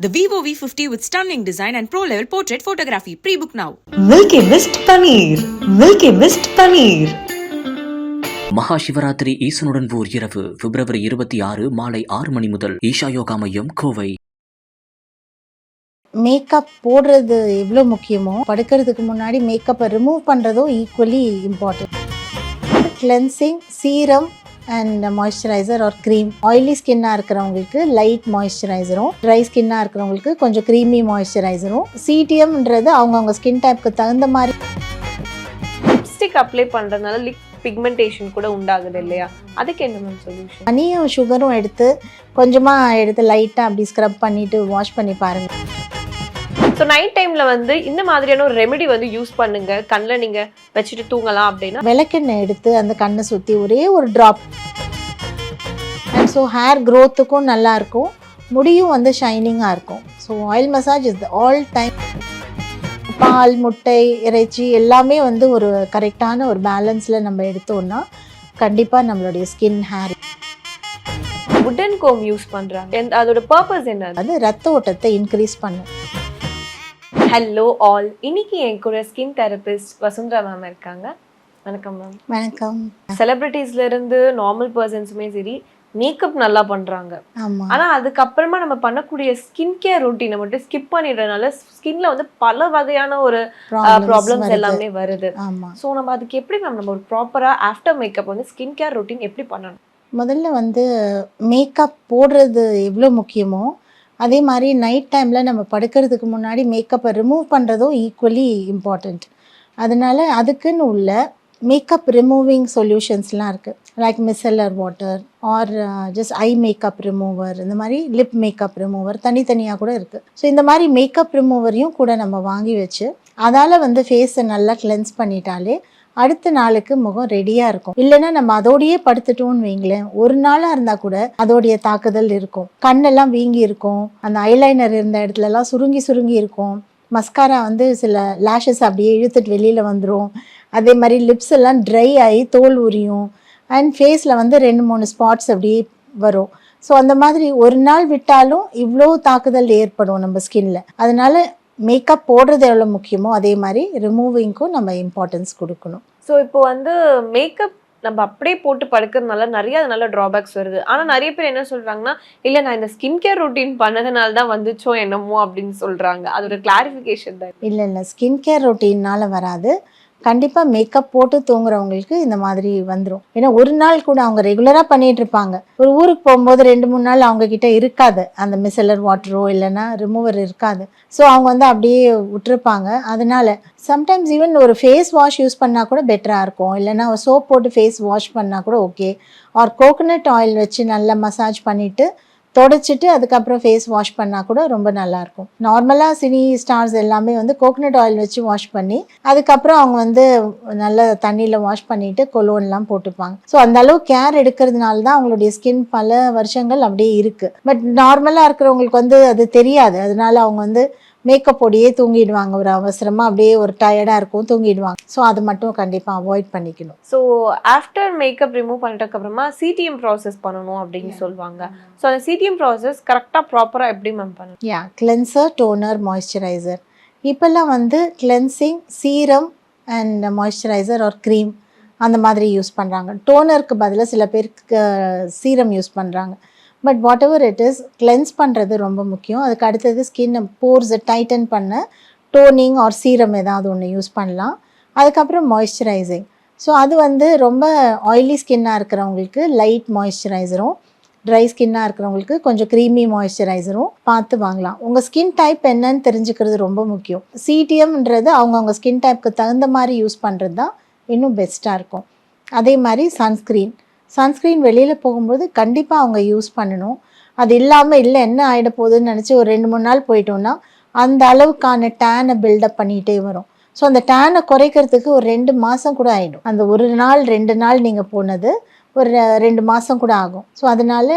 The Vivo V50 with stunning design and pro level portrait photography. Pre book now. Milky mist paneer milky mist paneer Maha Shivaratri ஈசனுடன் ஓர் இரவு பிப்ரவரி இருபத்தி ஆறு மாலை ஆறு மணி முதல் ஈஷா யோகா மையம் Kovai makeup போடுறது எவ்வளோ முக்கியமோ படுக்கிறதுக்கு முன்னாடி மேக்கப்பை ரிமூவ் பண்ணுறதும் equally important cleansing serum and moisturiser or cream oily ஸ்கின்னாக இருக்கிறவங்களுக்கு லைட் மாய்ஸ்சரைசரும் ட்ரை ஸ்கின்னாக இருக்கிறவங்களுக்கு கொஞ்சம் க்ரீமி மாய்ஸ்சரைசரும் சிடிஎம்ன்றது அவங்கவுங்க ஸ்கின் டைப்க்கு தகுந்த மாதிரி லிப்ஸ்டிக் அப்ளை பண்றதுனால லிப் பிக்மெண்டேஷன் கூட உண்டாகுது இல்லையா? அதுக்கு என்ன மேம் சொல்யூஷன் ஹனியும் சுகரும் எடுத்து கொஞ்சமாக எடுத்து லைட்டாக அப்படி ஸ்க்ரப் பண்ணிவிட்டு வாஷ் பண்ணி பாருங்கள் நைட் டைம்ல வந்து இந்த மாதிரியான ஒரு ரெமெடி வந்து யூஸ் பண்ணுங்க. கண்ணில் நீங்க வச்சுட்டு தூங்கலாம் அப்படின்னா. விளக்கெண்ணெய் எடுத்து அந்த கண்ணை சுற்றி ஒரே ஒரு ட்ராப் அண்ட் ஸோ ஹேர் க்ரோத்துக்கும் நல்லா இருக்கும். முடியும் வந்து ஷைனிங்காக இருக்கும். So oil massage is the all time பால் முட்டை இறைச்சி எல்லாமே வந்து ஒரு கரெக்டான ஒரு பேலன்ஸில் நம்ம எடுத்தோம்னா கண்டிப்பாக நம்மளுடைய ஸ்கின் ஹேர் உடன் கோம் யூஸ் பண்றாங்க. எந்த- அதோட பர்பஸ் என்ன வந்து ரத்த ஓட்டத்தை இன்க்ரீஸ் பண்ணும். ஹலோ ஆல் இன்னைக்கு என் கூட ஸ்கின் தெரபிஸ்ட் வசுந்தரா மேம் இருக்காங்க. வணக்கம் மேம் வணக்கம். செலிபிரிட்டிஸ்ல இருந்து நார்மல் பர்சன்ஸுமே சரி மேக்கப் நல்லா பண்றாங்க. ஆனா அதுக்கப்புறமா நம்ம பண்ணக்கூடிய ஸ்கின் கேர் ரொட்டீனை மட்டும் ஸ்கிப் பண்ணிடுறதுனால ஸ்கின்ல வந்து பல வகையான ஒரு ப்ராப்ளம்ஸ் எல்லாமே வருது. ஸோ நம்ம அதுக்கு எப்படி மேம் நம்ம ஒரு ப்ராப்பரா ஆஃப்டர் மேக்கப் வந்து ஸ்கின் கேர் ரொட்டீன் எப்படி பண்ணணும்? முதல்ல வந்து மேக்கப் போடுறது எவ்வளோ முக்கியமோ அதே மாதிரி நைட் டைமில் நம்ம படுக்கிறதுக்கு முன்னாடி மேக்கப்பை ரிமூவ் பண்ணுறதும் ஈக்குவலி இம்பார்ட்டண்ட் அதனால் அதுக்குன்னு உள்ள மேக்கப் ரிமூவிங் சொல்யூஷன்ஸ்லாம் இருக்குது like micellar water or just eye makeup remover இந்த மாதிரி லிப் மேக்கப் ரிமூவர் தனித்தனியாக கூட இருக்குது ஸோ இந்த மாதிரி மேக்கப் ரிமூவரையும் கூட நம்ம வாங்கி வச்சு அதால் வந்து ஃபேஸை நல்லா கிளென்ஸ் பண்ணிட்டாலே அடுத்த நாளுக்கு முகம் ரெடியாக இருக்கும். இல்லைன்னா நம்ம அதோடயே படுத்துட்டோம்னு வைங்களேன். ஒரு நாளாக இருந்தால் கூட அதோடைய தாக்குதல் இருக்கும். கண்ணெல்லாம் வீங்கி இருக்கும். அந்த ஐலைனர் இருந்த இடத்துலலாம் சுருங்கி சுருங்கி இருக்கும். மஸ்காரா வந்து சில லேஷஸ் அப்படியே இழுத்துட்டு வெளியில் வந்துடும் அதே மாதிரி லிப்ஸ் எல்லாம் ட்ரை ஆகி தோல் உரியும். அண்ட் ஃபேஸில் வந்து ரெண்டு மூணு ஸ்பாட்ஸ் அப்படியே வரும். ஸோ அந்த மாதிரி ஒரு நாள் விட்டாலும் இவ்வளோ தாக்குதல் ஏற்படும் நம்ம ஸ்கின்ல அதனால மேக்கப் போடுறது எவ்வளோ முக்கியமோ அதே மாதிரி ரிமூவிங்க்கும் நம்ம இம்பார்ட்டன்ஸ் கொடுக்கணும். ஸோ இப்போ வந்து மேக்கப் நம்ம அப்படியே போட்டு படுக்கிறதுனால நிறைய அதனால ட்ராபேக்ஸ் வருது. ஆனால் நிறைய பேர் என்ன சொல்கிறாங்கன்னா இல்லை நான் இந்த ஸ்கின் கேர் ரொட்டீன் பண்ணதுனால தான் வந்துச்சோ என்னமோ அப்படின்னு சொல்றாங்க. அதோட கிளாரிஃபிகேஷன் தான் இல்லை இல்லை. ஸ்கின் கேர் ரொட்டீன்னால வராது. கண்டிப்பாக மேக்கப் போட்டு தூங்குறவங்களுக்கு இந்த மாதிரி வந்துடும் ஏன்னா ஒரு நாள் கூட அவங்க ரெகுலராக பண்ணிட்டு இருப்பாங்க. ஒரு ஊருக்கு போகும்போது ரெண்டு மூணு நாள் அவங்க கிட்ட இருக்காது. அந்த மிசலர் வாட்டரோ இல்லைன்னா ரிமூவர் இருக்காது. ஸோ அவங்க வந்து அப்படியே விட்டுருப்பாங்க. அதனால சம்டைம்ஸ் ஈவன் ஒரு ஃபேஸ் வாஷ் யூஸ் பண்ணால் கூட பெட்டராக இருக்கும். இல்லைன்னா சோப் போட்டு ஃபேஸ் வாஷ் பண்ணால் கூட ஓகே ஆர் கோகோனட் ஆயில் வச்சு நல்லா மசாஜ் பண்ணிவிட்டு தொடச்சிட்டு அதுக்கப்புறம் ஃபேஸ் வாஷ் பண்ணால் கூட ரொம்ப நல்லாயிருக்கும். நார்மலாக சினி ஸ்டார்ஸ் எல்லாமே வந்து கோகனட் ஆயில் வச்சு வாஷ் பண்ணி அதுக்கப்புறம் அவங்க வந்து நல்ல தண்ணியில் வாஷ் பண்ணிவிட்டு கொலோன்லாம் போட்டுப்பாங்க. ஸோ அந்த அளவு கேர் எடுக்கிறதுனால தான் அவங்களுடைய ஸ்கின் பல வருஷங்கள் அப்படியே இருக்குது பட் நார்மலாக இருக்கிறவங்களுக்கு வந்து அது தெரியாது. அதனால அவங்க வந்து மேக்கப் போடியே தூங்கிடுவாங்க. ஒரு அவசரமாக அப்படியே ஒரு டயர்டாக இருக்கும் தூங்கிடுவாங்க. ஸோ அது மட்டும் கண்டிப்பாக அவாய்ட் பண்ணிக்கணும். ஸோ ஆஃப்டர் மேக்கப் ரிமூவ் பண்ணிட்டதுக்கு அப்புறமா சிடிஎம் ப்ராசஸ் பண்ணணும் அப்படின்னு சொல்லுவாங்க. ஸோ அந்த சிடிஎம் ப்ராசஸ் கரெக்டாக ப்ராப்பராக எப்படி மேம் பண்ணணும்? யா கிளென்சர் டோனர் மாய்ஸ்சரைசர் இப்போல்லாம் வந்து cleansing serum and moisturiser or cream அந்த மாதிரி யூஸ் பண்ணுறாங்க டோனருக்கு பதிலாக சில பேருக்கு சீரம் யூஸ் பண்ணுறாங்க but whatever it is cleanse பண்ணுறது ரொம்ப முக்கியம். அதுக்கு அடுத்தது ஸ்கின்னை போர்ஸை டைட்டன் பண்ண டோனிங் ஆர் சீரம் ஏதாவது ஒன்று யூஸ் பண்ணலாம். அதுக்கப்புறம் மாய்ஸ்சரைசிங் ஸோ அது வந்து ரொம்ப ஆயிலி ஸ்கின்னாக இருக்கிறவங்களுக்கு லைட் மாய்ஸ்சரைசரும் ட்ரை ஸ்கின்னாக இருக்கிறவங்களுக்கு கொஞ்சம் க்ரீமி மாய்ஸ்சரைசரும் பார்த்து வாங்கலாம். உங்கள் ஸ்கின் டைப் என்னன்னு தெரிஞ்சுக்கிறது ரொம்ப முக்கியம். சிடிஎம்ன்றது அவங்கவுங்க ஸ்கின் டைப்புக்கு தகுந்த மாதிரி யூஸ் பண்ணுறது தான் இன்னும் பெஸ்ட்டாக இருக்கும். அதே மாதிரி சன்ஸ்க்ரீன் சன்ஸ்க்ரீன் வெளியில் போகும்போது கண்டிப்பாக அவங்க யூஸ் பண்ணணும். அது இல்லாமல் இல்லை என்ன ஆகிட போகுதுன்னு நினச்சி ஒரு ரெண்டு மூணு நாள் போயிட்டோம்னா அந்த அளவுக்கான டேனை பில்டப் பண்ணிகிட்டே வரும். ஸோ அந்த டேனை குறைக்கிறதுக்கு ஒரு ரெண்டு மாதம் கூட ஆகிடும் அந்த ஒரு நாள் ரெண்டு நாள் நீங்கள் போனது ஒரு ரெண்டு மாதம் கூட ஆகும். ஸோ அதனால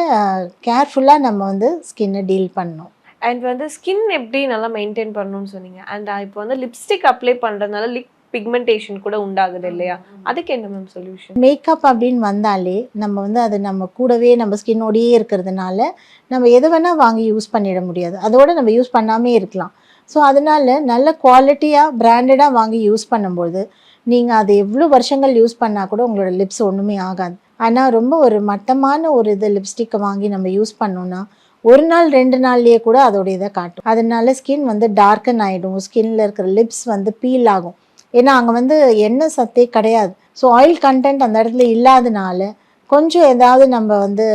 கேர்ஃபுல்லாக நம்ம வந்து ஸ்கின்னை டீல் பண்ணணும். அண்ட் வந்து ஸ்கின் எப்படி நல்லா மெயின்டைன் பண்ணணும்னு சொன்னீங்க. அண்ட் இப்போ வந்து லிப்ஸ்டிக் அப்ளை பண்ணுறதுனால லிப் பிக்மெண்டேஷன் கூட உண்டாகுது இல்லையா? அதுக்கு என்ன மேம் சொல்யூஷன் மேக்கப் அப்படின்னு வந்தாலே நம்ம வந்து அது நம்ம கூடவே நம்ம ஸ்கின்னோடையே இருக்கிறதுனால நம்ம எது வேணால் வாங்கி யூஸ் பண்ணிட முடியாது. அதோட நம்ம யூஸ் பண்ணாமே இருக்கலாம். ஸோ அதனால நல்ல குவாலிட்டியாக பிராண்டடாக வாங்கி யூஸ் பண்ணும்போது நீங்கள் அது எவ்வளோ வருஷங்கள் யூஸ் பண்ணால் கூட உங்களோட லிப்ஸ் ஒன்றுமே ஆகாது. ஆனால் ரொம்ப ஒரு மட்டமான ஒரு இது லிப்ஸ்டிக்கை வாங்கி நம்ம யூஸ் பண்ணோம்னா ஒரு நாள் ரெண்டு நாள்லயே கூட அதோட இதை காட்டும். அதனால ஸ்கின் வந்து டார்க்கன் ஆகிடும் ஸ்கின்ல இருக்கிற லிப்ஸ் வந்து பீல் ஆகும். ஏன்னா அங்கே வந்து எண்ணெய் சத்தே கிடையாது. ஸோ ஆயில் கண்டென்ட் அந்த இடத்துல இல்லாதனால கொஞ்சம் ஏதாவது நம்ம வந்து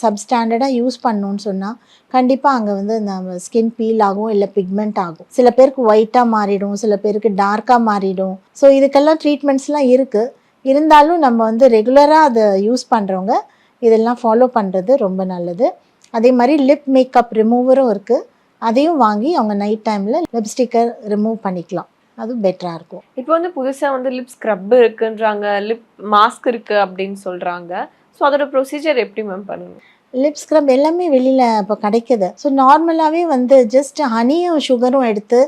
சப்ஸ்டாண்டர்டாக யூஸ் பண்ணோன்னு சொன்னால் கண்டிப்பாக அங்கே வந்து நம்ம ஸ்கின் பீல் ஆகும் இல்லை பிக்மெண்ட் ஆகும். சில பேருக்கு ஒயிட்டாக மாறிடும் சில பேருக்கு டார்க்காக மாறிடும். ஸோ இதுக்கெல்லாம் ட்ரீட்மெண்ட்ஸ்லாம் இருக்குது இருந்தாலும் நம்ம வந்து ரெகுலராக அதை யூஸ் பண்ணுறவங்க இதெல்லாம் ஃபாலோ பண்ணுறது ரொம்ப நல்லது. அதே மாதிரி லிப் மேக்கப் ரிமூவரும் இருக்குது அதையும் வாங்கி அவங்க நைட் டைமில் லிப்ஸ்டிக்கை ரிமூவ் பண்ணிக்கலாம். அது பெட்டராக இருக்கும். இப்போ வந்து புதுசா வந்து லிப் ஸ்க்ரப் இருக்குன்றாங்க லிப் மாஸ்க் இருக்கு அப்படின்னு சொல்றாங்க. ஸோ அதோட ப்ரொசீஜர் எப்படி மேம் பண்ணணும்? லிப் ஸ்க்ரப் எல்லாமே வெளியில் இப்போ கிடைக்குது. ஸோ நார்மலாகவே வந்து ஜஸ்ட் ஹனியும் சுகரும் எடுத்து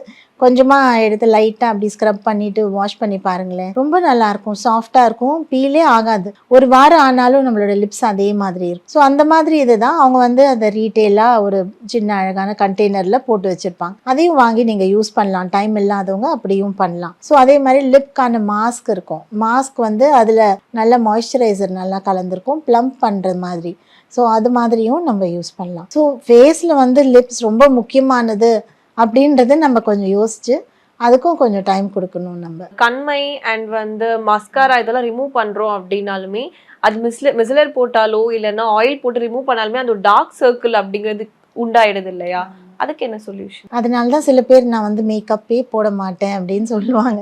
கொஞ்சமாக எடுத்து லைட்டாக அப்படி ஸ்க்ரப் பண்ணிட்டு வாஷ் பண்ணி பாருங்களேன். ரொம்ப நல்லா இருக்கும். சாஃப்டாக இருக்கும். பீலே ஆகாது. ஒரு வாரம் ஆனாலும் நம்மளோட லிப்ஸ் அதே மாதிரி இருக்கும். ஸோ அந்த மாதிரி இதுதான். அவங்க வந்து அதை ரீட்டெயிலாக ஒரு சின்ன அழகான கண்டெய்னரில் போட்டு வச்சுருப்பாங்க. அதையும் வாங்கி நீங்கள் யூஸ் பண்ணலாம். டைம் இல்லாதவங்க அப்படியும் பண்ணலாம். ஸோ அதே மாதிரி லிப்கான மாஸ்க் இருக்கும். மாஸ்க் வந்து அதில் நல்ல மாய்ஸ்சரைசர் நல்லா கலந்துருக்கும். ப்ளம்ப் பண்ணுற மாதிரி. ஸோ அது மாதிரியும் நம்ம யூஸ் பண்ணலாம். ஸோ ஃபேஸில் வந்து லிப்ஸ் ரொம்ப முக்கியமானது அப்படின்றத நம்ம கொஞ்சம் யோசிச்சு அதுக்கும் கொஞ்சம் டைம் கொடுக்கணும் நம்ம. கண்மை அண்ட் வந்து மஸ்காரா இதெல்லாம் ரிமூவ் பண்றோம் அப்படின்னாலுமே அது மிஸ்ல மிசிலர் போட்டாலோ இல்லைன்னா ஆயில் போட்டு ரிமூவ் பண்ணாலுமே அந்த டார்க் சர்க்கிள் அப்படிங்கிறது உண்டாயிடுது இல்லையா? அதுக்கு என்ன சொல்யூஷன் அதனால தான் சில பேர் நான் வந்து மேக்கப்பே போட மாட்டேன் அப்படின்னு சொல்லுவாங்க.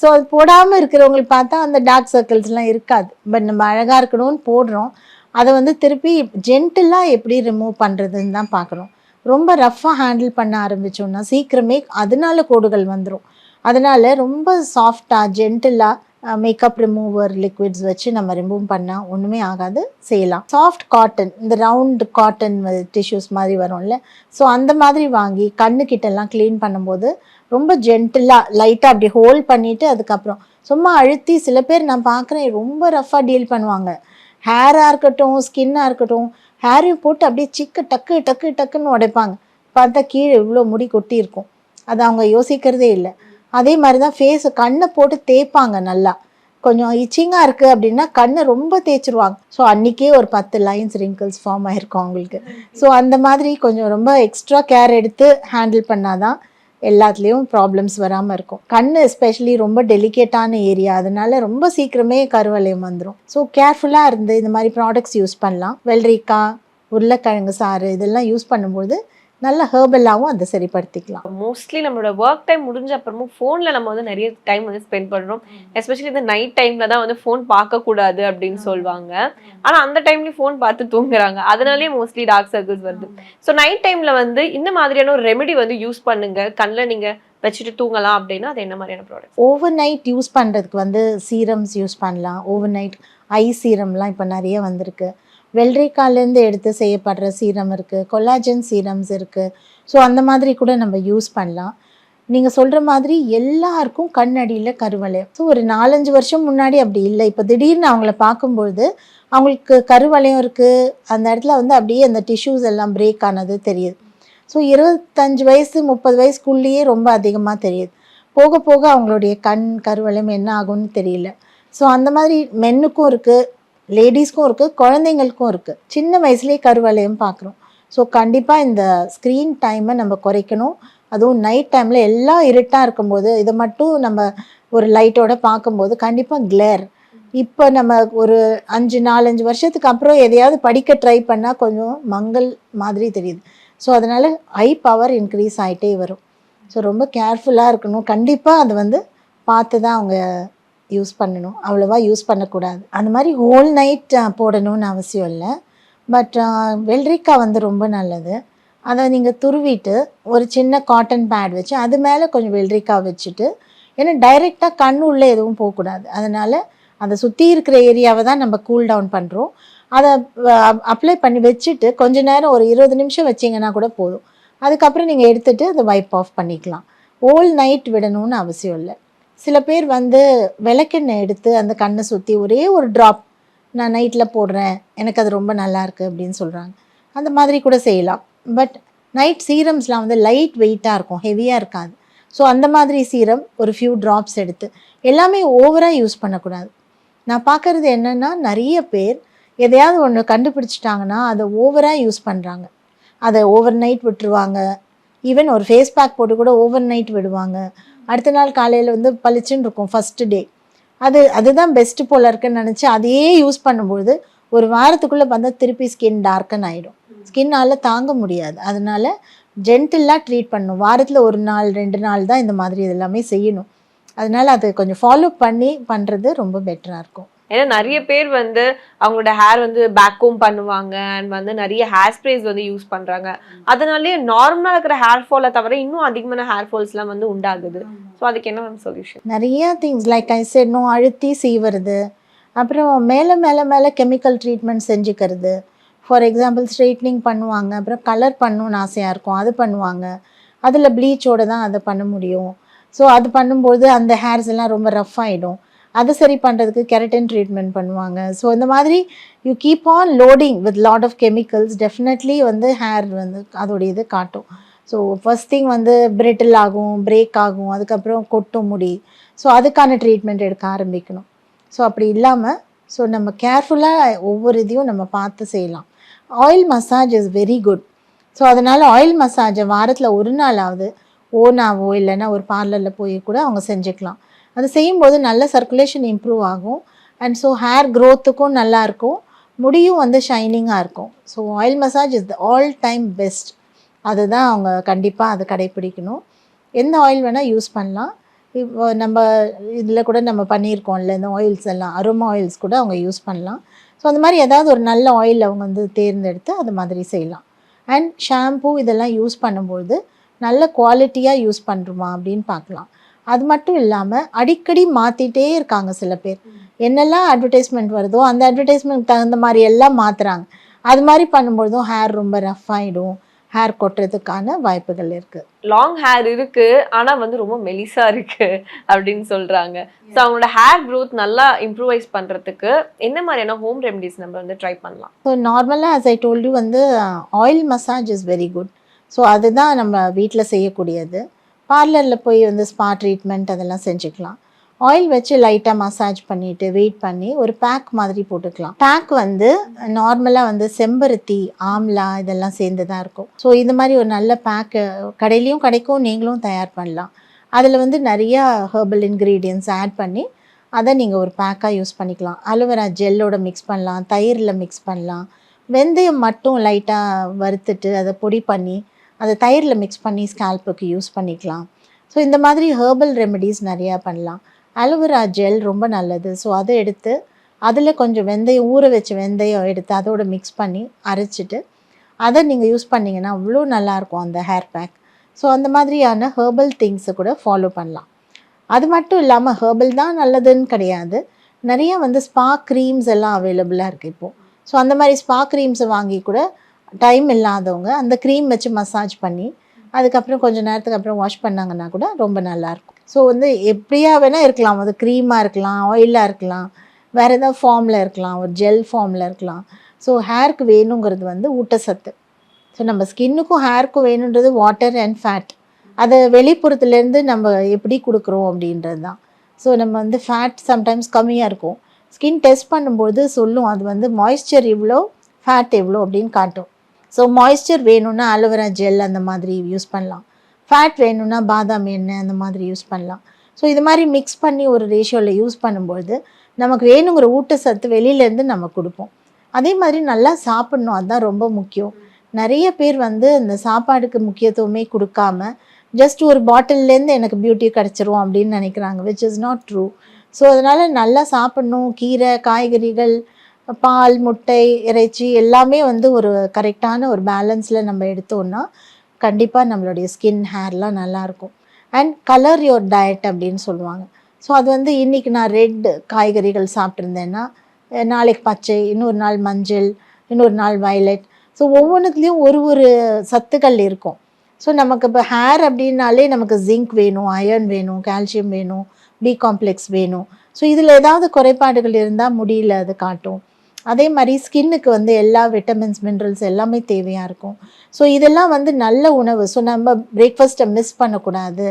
ஸோ அது போடாமல் இருக்கிறவங்களுக்கு பார்த்தா அந்த டார்க் சர்க்கிள்ஸ்லாம் இருக்காது. பட் நம்ம அழகாக இருக்கணும்னு போடுறோம். அதை வந்து திருப்பி ஜென்டிலாக எப்படி ரிமூவ் பண்ணுறதுன்னு தான் பார்க்குறோம் ரொம்ப ரஃப்பாக ஹேண்டில் பண்ண ஆரம்பிச்சோம்னா சீக்கிரமே அதனால கோடுகள் வந்துடும் அதனால் ரொம்ப சாஃப்டாக ஜென்டிலாக மேக்கப் ரிமூவர் லிக்விட்ஸ் வச்சு நம்ம ரிமூவ் பண்ணால் ஒன்றுமே ஆகாது செய்யலாம். சாஃப்ட் காட்டன் இந்த ரவுண்ட் காட்டன் டிஷ்யூஸ் மாதிரி வரும்ல. ஸோ அந்த மாதிரி வாங்கி கண்ணுக்கிட்டெல்லாம் க்ளீன் பண்ணும்போது ரொம்ப ஜென்டிலாக லைட்டாக அப்படி ஹோல்ட் பண்ணிவிட்டு அதுக்கப்புறம் சும்மா அழுத்தி சில பேர் நான் பார்க்குறேன் ரொம்ப ரஃப்பாக டீல் பண்ணுவாங்க. ஹேராக இருக்கட்டும் ஸ்கின்னாக இருக்கட்டும் ஹேரையும் போட்டு அப்படியே சிக்கு டக்கு டக்கு டக்குன்னு உடைப்பாங்க. பார்த்தா கீழே இவ்வளோ முடி கொட்டி இருக்கும். அது அவங்க யோசிக்கிறதே இல்லை. அதே மாதிரி தான் ஃபேஸு கண்ணை போட்டு தேய்ப்பாங்க நல்லா. கொஞ்சம் இச்சிங்காக இருக்குது அப்படின்னா கண்ணை ரொம்ப தேய்ச்சிருவாங்க. ஸோ அன்றைக்கே ஒரு பத்து லைன்ஸ் ரிங்கிள்ஸ் ஃபார்ம் ஆகிருக்கும் அவங்களுக்கு. ஸோ அந்த மாதிரி கொஞ்சம் ரொம்ப எக்ஸ்ட்ரா கேர் எடுத்து ஹேண்டில் பண்ணாதான் எல்லாத்துலேயும் ப்ராப்ளம்ஸ் வராமல் இருக்கும். கண் எஸ்பெஷலி ரொம்ப டெலிகேட்டான ஏரியா அதனால ரொம்ப சீக்கிரமே கருவளையம் வந்துடும் ஸோ கேர்ஃபுல்லாக இருந்து இந்த மாதிரி ப்ராடக்ட்ஸ் யூஸ் பண்ணலாம். வெள்ளரிக்காய் உருளைக்கிழங்கு சாறு இதெல்லாம் யூஸ் பண்ணும்போது நல்ல ஹேர்பலாகவும் அதை சரிப்படுத்திக்கலாம். மோஸ்ட்லி நம்மளோட ஒர்க் டைம் முடிஞ்ச அப்புறமும் ஃபோன்ல நம்ம வந்து நிறைய டைம் வந்து ஸ்பெண்ட் பண்றோம். எஸ்பெஷலி இந்த நைட் டைம்ல தான் வந்து ஃபோன் பார்க்க கூடாது அப்படின்னு சொல்லுவாங்க ஆனா அந்த டைம்லயும் ஃபோன் பார்த்து தூங்குறாங்க. அதனாலேயே மோஸ்ட்லி டார்க் சர்க்கிள்ஸ் வருது. ஸோ நைட் டைம்ல வந்து இந்த மாதிரியான ஒரு ரெமெடி வந்து யூஸ் பண்ணுங்க. கண்ணில் நீங்க வச்சுட்டு தூங்கலாம் அப்படின்னா அது என்ன மாதிரியான ப்ராடக்ட் ஓவர் நைட் யூஸ் பண்ணுறதுக்கு வந்து சீரம்ஸ் யூஸ் பண்ணலாம். ஓவர் நைட் ஐ சீரம்லாம் இப்போ நிறைய வந்திருக்கு. வெள்ளரிக்காலேருந்து எடுத்து செய்யப்படுற சீரம் இருக்குது கொலாஜன் சீரம்ஸ் இருக்குது ஸோ அந்த மாதிரி கூட நம்ம யூஸ் பண்ணலாம். நீங்கள் சொல்கிற மாதிரி எல்லாருக்கும் கண்ணடியில் கருவளையம் ஸோ ஒரு நாலஞ்சு வருஷம் முன்னாடி அப்படி இல்லை. இப்போ திடீர்னு அவங்கள பார்க்கும்பொழுது அவங்களுக்கு கருவளையம் இருக்குது அந்த இடத்துல வந்து அப்படியே அந்த டிஷ்யூஸ் எல்லாம் பிரேக் ஆனது தெரியுது. ஸோ இருபத்தஞ்சு வயசு முப்பது வயசுக்குள்ளேயே ரொம்ப அதிகமாக தெரியுது. போக போக அவங்களுடைய கண் கருவளையம் என்ன ஆகும்னு தெரியல. ஸோ அந்த மாதிரி மென்னுக்கும் இருக்குது லேடிஸ்க்கும் இருக்குது குழந்தைங்களுக்கும் இருக்குது சின்ன வயசுலேயே கருவளையம் பார்க்குறோம் ஸோ கண்டிப்பாக இந்த ஸ்க்ரீன் டைமை நம்ம குறைக்கணும். அதுவும் நைட் டைமில் எல்லாம் இருட்டாக இருக்கும்போது இதை மட்டும் நம்ம ஒரு லைட்டோட பார்க்கும்போது கண்டிப்பாக கிளேர் இப்போ நம்ம ஒரு அஞ்சு நாலஞ்சு வருஷத்துக்கு அப்புறம் எதையாவது படிக்க ட்ரை பண்ணால் கொஞ்சம் மங்கல் மாதிரி தெரியுது. ஸோ அதனால் ஐ பவர் இன்க்ரீஸ் ஆகிட்டே வரும். ஸோ ரொம்ப கேர்ஃபுல்லாக இருக்கணும். கண்டிப்பாக அது வந்து பார்த்து தான் அவங்க யூஸ் பண்ணணும். அவ்வளோவா யூஸ் பண்ணக்கூடாது. அந்த மாதிரி ஹோல் நைட் போடணும்னு அவசியம் இல்லை. பட் வெள்ளரிக்காய் வந்து ரொம்ப நல்லது. அதை நீங்கள் துருவிட்டு ஒரு சின்ன காட்டன் பேட் வச்சு அது மேலே கொஞ்சம் வெள்ளரிக்காய் வச்சுட்டு ஏன்னா டைரெக்டாக கண் உள்ளே எதுவும் போகக்கூடாது. அதனால் அதை சுற்றி இருக்கிற ஏரியாவை தான் நம்ம கூல் டவுன் பண்ணுறோம் அதை அப்ளை பண்ணி வச்சுட்டு கொஞ்ச நேரம் ஒரு இருபது நிமிஷம் வச்சிங்கன்னா கூட போதும். அதுக்கப்புறம் நீங்கள் எடுத்துகிட்டு அதை வைப் ஆஃப் பண்ணிக்கலாம். ஹோல் நைட் விடணும்னு அவசியம் இல்லை. சில பேர் வந்து விளக்கெண்ணெய் எடுத்து அந்த கண்ணை சுற்றி ஒரே ஒரு ட்ராப் நான் நைட்டில் போடுறேன். எனக்கு அது ரொம்ப நல்லாயிருக்கு அப்படின்னு சொல்கிறாங்க அந்த மாதிரி கூட செய்யலாம். பட் நைட் சீரம்ஸ்லாம் வந்து லைட் வெயிட்டாக இருக்கும். ஹெவியாக இருக்காது. ஸோ அந்த மாதிரி சீரம் ஒரு ஃபியூ ட்ராப்ஸ் எடுத்து எல்லாமே ஓவராக யூஸ் பண்ணக்கூடாது. நான் பார்க்குறது என்னென்னா நிறைய பேர் எதையாவது ஒன்று கண்டுபிடிச்சிட்டாங்கன்னா அதை ஓவராக யூஸ் பண்ணுறாங்க அதை ஓவர் நைட் விட்டுருவாங்க. ஈவன் ஒரு ஃபேஸ் பேக் போட்டு கூட ஓவர் நைட் விடுவாங்க. அடுத்த நாள் காலையில் வந்து பளிச்சுன்னு இருக்கும் ஃபஸ்ட்டு டே அது அதுதான் பெஸ்ட்டு போல் இருக்குன்னு நினச்சி அதையே யூஸ் பண்ணும்பொழுது ஒரு வாரத்துக்குள்ளே பார்த்தா திருப்பி ஸ்கின் டார்க்கன் ஆகிடும் ஸ்கின்னால் தாங்க முடியாது. அதனால் ஜென்டிலாக ட்ரீட் பண்ணணும். வாரத்தில் ஒரு நாள் ரெண்டு நாள் தான் இந்த மாதிரி இதெல்லாமே செய்யணும். அதனால் அது கொஞ்சம் ஃபாலோ பண்ணி பண்ணுறது ரொம்ப பெட்டராக இருக்கும். ஏன்னா நிறைய பேர் வந்து அவங்களோட ஹேர் வந்து பேக்கும் பண்ணுவாங்க அண்ட் வந்து நிறைய ஹேர் ஸ்ப்ரேஸ் வந்து யூஸ் பண்றாங்க. அதனாலேயே நார்மலா இருக்கிற ஹேர் ஃபாலை தவிர இன்னும் அதிகமான ஹேர் ஃபால்ஸ்லாம் வந்து உண்டாகுது. ஸோ அதுக்கு என்ன மேம் சொல்யூஷன் நிறைய things like I said no அழுத்தி சீவுறது. அப்புறம் மேலே மேலே மேலே கெமிக்கல் ட்ரீட்மெண்ட் செஞ்சுக்கிறது. ஃபார் எக்ஸாம்பிள் ஸ்ட்ரைட்னிங் பண்ணுவாங்க. அப்புறம் கலர் பண்ணணும்னு ஆசையாக இருக்கும். அது பண்ணுவாங்க. அதில் ப்ளீச்சோட தான் அதை பண்ண முடியும். ஸோ அது பண்ணும்போது அந்த ஹேர்ஸ் எல்லாம் ரொம்ப ரஃப் ஆகிடும் அதை சரி பண்ணுறதுக்கு கெரட்டின் ட்ரீட்மெண்ட் பண்ணுவாங்க. ஸோ இந்த மாதிரி you keep on loading with lot of chemicals definitely வந்து ஹேர் வந்து அதோடைய இது காட்டும். ஸோ ஃபர்ஸ்ட் திங் வந்து பிரிட்டில் ஆகும் பிரேக் ஆகும் அதுக்கப்புறம் கொட்டும் முடி. ஸோ அதுக்கான ட்ரீட்மெண்ட் எடுக்க ஆரம்பிக்கணும். ஸோ அப்படி இல்லாமல் ஸோ நம்ம கேர்ஃபுல்லாக ஒவ்வொரு இதையும் நம்ம பார்த்து செய்யலாம். Oil massage is very good so அதனால் ஆயில் மசாஜை வாரத்தில் ஒரு நாளாவது ஓனாவோ இல்லைன்னா ஒரு பார்லரில் போய் கூட அவங்க செஞ்சுக்கலாம். அது செய்யும்போது நல்ல சர்க்குலேஷன் இம்ப்ரூவ் ஆகும். அண்ட் ஸோ ஹேர் க்ரோத்துக்கும் நல்லாயிருக்கும் முடியும் வந்து ஷைனிங்காக இருக்கும். So oil massage is the all time best அதுதான் அவங்க கண்டிப்பாக அதை கடைப்பிடிக்கணும். எந்த ஆயில் வேணால் யூஸ் பண்ணலாம். இப்போ நம்ம இதில் கூட நம்ம பண்ணியிருக்கோம்ல இந்த ஆயில்ஸ் எல்லாம் அரோமா ஆயில்ஸ் கூட அவங்க யூஸ் பண்ணலாம். ஸோ அந்த மாதிரி ஏதாவது ஒரு நல்ல ஆயில் அவங்க வந்து தேர்ந்தெடுத்து அது மாதிரி செய்யலாம். அண்ட் ஷாம்பு இதெல்லாம் யூஸ் பண்ணும்பொழுது நல்ல குவாலிட்டியாக யூஸ் பண்ணுறோமா அப்படின்னு பார்க்கலாம். அது மட்டும் இல்லாமல் அடிக்கடி மாற்றிட்டே இருக்காங்க சில பேர். என்னெல்லாம் அட்வர்டைஸ்மெண்ட் வருதோ அந்த அட்வர்டைஸ்மெண்ட் தகுந்த மாதிரி எல்லாம் மாற்றுறாங்க அது மாதிரி பண்ணும்பொழுதும் ஹேர் ரொம்ப ரஃப் ஆகிடும் ஹேர் கொட்டுறதுக்கான வாய்ப்புகள் இருக்குது லாங் ஹேர் இருக்கு ஆனா வந்து ரொம்ப மெலிசா இருக்கு அப்படின்னு சொல்றாங்க. ஸோ அவங்களோட ஹேர் growth நல்லா இம்ப்ரூவைஸ் பண்றதுக்கு என்ன மாதிரியான ஹோம் ரெமடிஸ் நம்ம வந்து ட்ரை பண்ணலாம்? ஸோ நார்மலாக as ஐ told you வந்து oil massage is very good so அதுதான் நம்ம வீட்டில் செய்யக்கூடியது. பார்லரில் போய் வந்து ஸ்பா ட்ரீட்மெண்ட் அதெல்லாம் செஞ்சுக்கலாம். ஆயில் வச்சு லைட்டாக மசாஜ் பண்ணிவிட்டு வெயிட் பண்ணி ஒரு பேக் மாதிரி போட்டுக்கலாம். பேக் வந்து நார்மலாக வந்து செம்பருத்தி ஆம்லா இதெல்லாம் சேர்ந்து தான் இருக்கும். ஸோ இந்த மாதிரி ஒரு நல்ல பேக்கு கடையிலையும் கிடைக்கும் நீங்களும் தயார் பண்ணலாம். அதில் வந்து நிறையா ஹெர்பல் இன்க்ரீடியன்ஸ் ஆட் பண்ணி அதை நீங்கள் ஒரு பேக்காக யூஸ் பண்ணிக்கலாம். அலுவரா ஜெல்லோட மிக்ஸ் பண்ணலாம் தயிரில் மிக்ஸ் பண்ணலாம். வெந்தயம் மட்டும் லைட்டாக வறுத்துட்டு அதை பொடி பண்ணி அதை தயிரில் மிக்ஸ் பண்ணி ஸ்கேல்ப்புக்கு யூஸ் பண்ணிக்கலாம். ஸோ இந்த மாதிரி ஹெர்பல் ரெமெடிஸ் நிறையா பண்ணலாம். அலோவேரா ஜெல் ரொம்ப நல்லது. ஸோ அதை எடுத்து அதில் கொஞ்சம் வெந்தயம் ஊற வச்சு வெந்தயம் எடுத்து அதோடு மிக்ஸ் பண்ணி அரைச்சிட்டு அதை நீங்கள் யூஸ் பண்ணிங்கன்னா அவ்வளோ நல்லாயிருக்கும் அந்த ஹேர் பேக் ஸோ அந்த மாதிரியான ஹெர்பல் திங்ஸை கூட ஃபாலோ பண்ணலாம். அது மட்டும் இல்லாமல் ஹெர்பல் தான் நல்லதுன்னு கிடையாது. நிறையா வந்து ஸ்பா க்ரீம்ஸ் எல்லாம் அவைலபிளாக இருக்குது இப்போது ஸோ அந்த மாதிரி ஸ்பா க்ரீம்ஸை வாங்கி கூட டைம் இல்லாதவங்க அந்த க்ரீம் வச்சு மசாஜ் பண்ணி அதுக்கப்புறம் கொஞ்சம் நேரத்துக்கு அப்புறம் வாஷ் பண்ணாங்கன்னா கூட ரொம்ப நல்லாயிருக்கும் ஸோ வந்து எப்படியா வேணால் இருக்கலாம். அது க்ரீமாக இருக்கலாம் ஆயிலாக இருக்கலாம். வேறு ஏதாவது ஃபார்மில் இருக்கலாம். ஒரு ஜெல் ஃபார்மில் இருக்கலாம். ஸோ ஹேருக்கு வேணுங்கிறது வந்து ஊட்டச்சத்து. ஸோ நம்ம ஸ்கின்னுக்கும் ஹேருக்கும் வேணுன்றது வாட்டர் அண்ட் ஃபேட் அதை வெளிப்புறத்துலேருந்து நம்ம எப்படி கொடுக்குறோம் அப்படின்றது தான். ஸோ நம்ம வந்து ஃபேட் சம்டைம்ஸ் கம்மியாக இருக்கும். ஸ்கின் டெஸ்ட் பண்ணும்போது சொல்லும் அது வந்து மாய்ஸ்சர் இவ்வளோ ஃபேட் எவ்வளோ அப்படின்னு காட்டும். ஸோ மாய்ஸ்சர் வேணும்னா அலோவேரா ஜெல் அந்த மாதிரி யூஸ் பண்ணலாம். ஃபேட் வேணும்னா பாதாம் எண்ணெய் அந்த மாதிரி யூஸ் பண்ணலாம். ஸோ இது மாதிரி மிக்ஸ் பண்ணி ஒரு ரேஷியோவில் யூஸ் பண்ணும்போது நமக்கு வேணுங்கிற ஊட்டச்சத்து வெளியிலேருந்து நம்ம கொடுப்போம். அதே மாதிரி நல்லா சாப்பிட்ணும். அதுதான் ரொம்ப முக்கியம். நிறைய பேர் வந்து அந்த சாப்பாடுக்கு முக்கியத்துவமே கொடுக்காம ஜஸ்ட் ஒரு பாட்டில்லேருந்து எனக்கு பியூட்டி கிடச்சிரும் அப்படின்னு நினைக்கிறாங்க which is not true so அதனால் நல்லா சாப்பிட்ணும். கீரை காய்கறிகள் பால் முட்டை இறைச்சி எல்லாமே வந்து ஒரு கரெக்டான ஒரு பேலன்ஸில் நம்ம எடுத்தோம்னா கண்டிப்பாக நம்மளுடைய ஸ்கின் ஹேர்லாம் நல்லாயிருக்கும் அண்ட் கலர் யோர் டயட் அப்படின்னு சொல்லுவாங்க. ஸோ அது வந்து இன்றைக்கி நான் ரெட் காய்கறிகள் சாப்பிட்ருந்தேன்னா நாளைக்கு பச்சை இன்னொரு நாள் மஞ்சள் இன்னொரு நாள் வயலட் ஸோ ஒவ்வொன்றுத்துலேயும் ஒரு ஒரு சத்துக்கள் இருக்கும். ஸோ நமக்கு இப்போ ஹேர் அப்படின்னாலே நமக்கு ஜிங்க் வேணும் அயர்ன் வேணும் கால்சியம் வேணும் பி காம்ப்ளெக்ஸ் வேணும். ஸோ இதில் ஏதாவது குறைபாடுகள் இருந்தால் முடியல அது காட்டும். அதே மாதிரி ஸ்கின்னுக்கு வந்து எல்லா விட்டமின்ஸ் மினரல்ஸ் எல்லாமே தேவையாக இருக்கும். ஸோ இதெல்லாம் வந்து நல்ல உணவு. ஸோ நம்ம பிரேக்ஃபாஸ்ட்டை மிஸ் பண்ணக்கூடாது.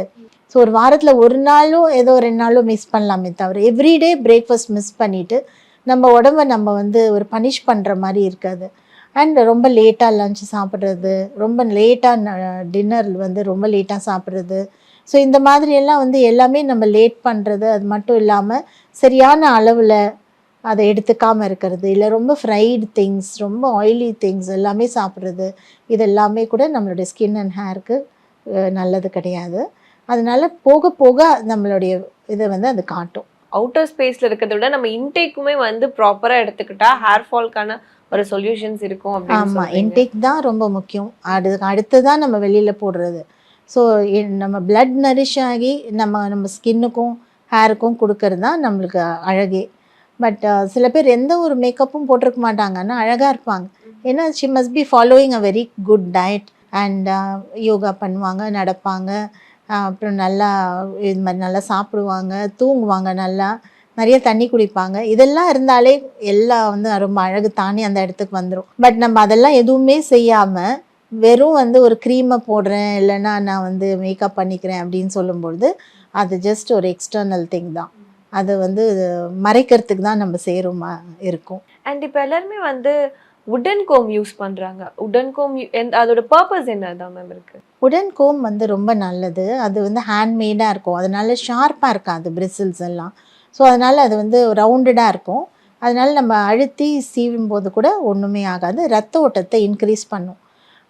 ஸோ ஒரு வாரத்தில் ஒரு நாளும் ஏதோ ரெண்டு நாளும் மிஸ் பண்ணலாமே தவிர எவ்ரிடே பிரேக்ஃபாஸ்ட் மிஸ் பண்ணிவிட்டு நம்ம உடம்ப நம்ம வந்து ஒரு பனிஷ் பண்ணுற மாதிரி இருக்காது. அண்ட் ரொம்ப லேட்டாக லஞ்ச் சாப்பிட்றது ரொம்ப லேட்டாக டின்னர் வந்து ரொம்ப லேட்டாக சாப்பிட்றது. ஸோ இந்த மாதிரியெல்லாம் வந்து எல்லாமே நம்ம லேட் பண்ணுறது அது மட்டும் இல்லாமல் சரியான அளவில் அதை எடுத்துக்காமல் இருக்கிறது இல்லை ரொம்ப ஃப்ரைடு திங்ஸ் ரொம்ப ஆயிலி திங்ஸ் எல்லாமே சாப்பிட்றது இது எல்லாமே கூட நம்மளுடைய ஸ்கின் அண்ட் ஹேருக்கு நல்லது கிடையாது. அதனால போக போக நம்மளுடைய இதை வந்து அது காட்டும். அவுட்டர் ஸ்பேஸ்ல இருக்கிறத விட நம்ம இன்டேக்குமே வந்து ப்ராப்பரா எடுத்துக்கிட்டா ஹேர் ஃபால்க்கான ஒரு சொல்யூஷன்ஸ் இருக்கும் ஆமாம். இன்டேக் தான் ரொம்ப முக்கியம். அது அடுத்து தான் நம்ம வெளியில் போடுறது. ஸோ நம்ம பிளட் நரிஷ் ஆகி நம்ம நம்ம ஸ்கின்னுக்கும் ஹேருக்கும் கொடுக்கறது தான் நம்மளுக்கு அழகே. பட் uh, சில பேர் எந்த ஒரு மேக்கப்பும் போட்டிருக்க மாட்டாங்கன்னா அழகாக இருப்பாங்க. ஏன்னா she must be following a very good diet and yoga பண்ணுவாங்க நடப்பாங்க. அப்புறம் நல்லா இது மாதிரி நல்லா சாப்பிடுவாங்க தூங்குவாங்க நல்லா. நிறைய தண்ணி குடிப்பாங்க. இதெல்லாம் இருந்தாலே எல்லாம் வந்து ரொம்ப அழகு தானே அந்த இடத்துக்கு வந்துடும் பட் நம்ம அதெல்லாம் எதுவுமே செய்யாமல் வெறும் வந்து ஒரு க்ரீமை போடுறேன் இல்லைன்னா நான் வந்து மேக்கப் பண்ணிக்கிறேன் அப்படின்னு சொல்லும்பொழுது அது ஜஸ்ட் ஒரு எக்ஸ்டர்னல் திங் தான். அது வந்து மறைக்கிறதுக்கு தான் நம்ம செய்கிறோமா இருக்கும். அண்ட் இப்போ எல்லாருமே வந்து உடன் கோம் யூஸ் பண்றாங்க. உடன் கோம் அதோட பர்பஸ் என்னதான் மேம் இருக்கு? உடன் கோம் வந்து ரொம்ப நல்லது. அது வந்து ஹேண்ட்மேடாக இருக்கும். அதனால ஷார்ப்பாக இருக்காது பிரிசில்ஸ் எல்லாம். ஸோ அதனால் அது வந்து ரவுண்டடாக இருக்கும். அதனால நம்ம அழுத்தி சீவும் போது கூட ஒன்றுமே ஆகாது. ரத்த ஓட்டத்தை இன்க்ரீஸ் பண்ணும்.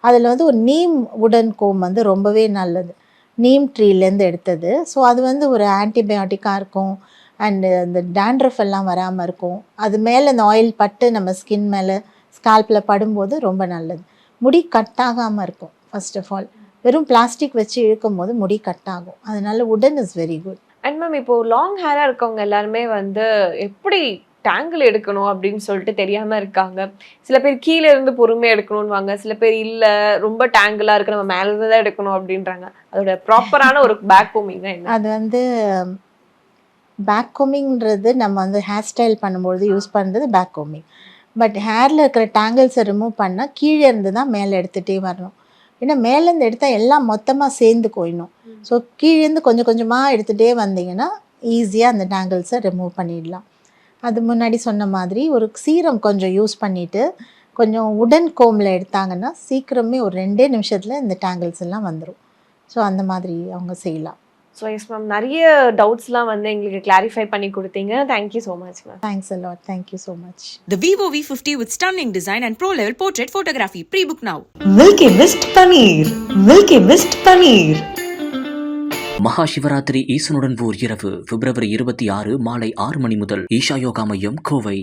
அதில் வந்து ஒரு நீம் உடன் கோம் வந்து ரொம்பவே நல்லது. நீம் ட்ரீலேருந்து எடுத்தது. ஸோ அது வந்து ஒரு ஆன்டிபயோட்டிக்காக இருக்கும். அண்டு அந்த dandruff எல்லாம் வராமல் இருக்கும். அது மேலே அந்த ஆயில் பட்டு நம்ம ஸ்கின் மேலே ஸ்கால்பில் படும்போது ரொம்ப நல்லது. முடி கட் ஆகாமல் இருக்கும் ஃபர்ஸ்ட் ஆஃப் ஆல் வெறும் பிளாஸ்டிக் வச்சு இழுக்கும் போது முடி கட் ஆகும். அதனால wooden is very good and ma'am இப்போ லாங் ஹேரா இருக்கவங்க எல்லாருமே வந்து எப்படி டேங்கிள் எடுக்கணும் அப்படின்னு சொல்லிட்டு தெரியாம இருக்காங்க. சில பேர் கீழே இருந்து பொறுமையா எடுக்கணும்வாங்க சில பேர் இல்ல ரொம்ப டேங்கிளா இருக்கு நம்ம மேல தான் எடுக்கணும் அப்படின்றாங்க. அதோட ப்ராப்பரான ஒரு பேக் என்ன? அது வந்து பேக் கோமிங்ன்றது நம்ம வந்து ஹேர் ஸ்டைல் பண்ணும்பொழுது யூஸ் பண்ணுறது பேக் கோமிங் பட் ஹேரில் இருக்கிற டேங்கிள்ஸை ரிமூவ் பண்ணால் கீழே இருந்து தான் மேலே எடுத்துகிட்டே வரணும். ஏன்னா மேலேருந்து எடுத்தால் எல்லாம் மொத்தமாக சேர்ந்து கோயணும் ஸோ கீழேருந்து கொஞ்சம் கொஞ்சமாக எடுத்துகிட்டே வந்தீங்கன்னா ஈஸியாக அந்த டேங்கிள்ஸை ரிமூவ் பண்ணிடலாம். அது முன்னாடி சொன்ன மாதிரி ஒரு சீரம் கொஞ்சம் யூஸ் பண்ணிவிட்டு கொஞ்சம் உடன் கோமில் எடுத்தாங்கன்னா சீக்கிரமே ஒரு ரெண்டே நிமிஷத்தில் இந்த டேங்கிள்ஸ் எல்லாம் வந்துடும் ஸோ அந்த மாதிரி அவங்க செய்யலாம். ஸோ எஸ் மேம் நிறைய டவுட்ஸ்லாம் வந்து எங்களுக்கு கிளாரிஃபை பண்ணி கொடுத்தீங்க thank you so much ma'am Thanks a lot. Thank you so much. The Vivo V50 with stunning design and pro level portrait photography. Pre book now. Milky Mist Paneer. Milky Mist Paneer. மகா சிவராத்திரி ஈசனுடன் ஓர் இரவு பிப்ரவரி இருபத்தி ஆறு மாலை ஆறு மணி முதல் ஈஷா யோகா மையம் கோவை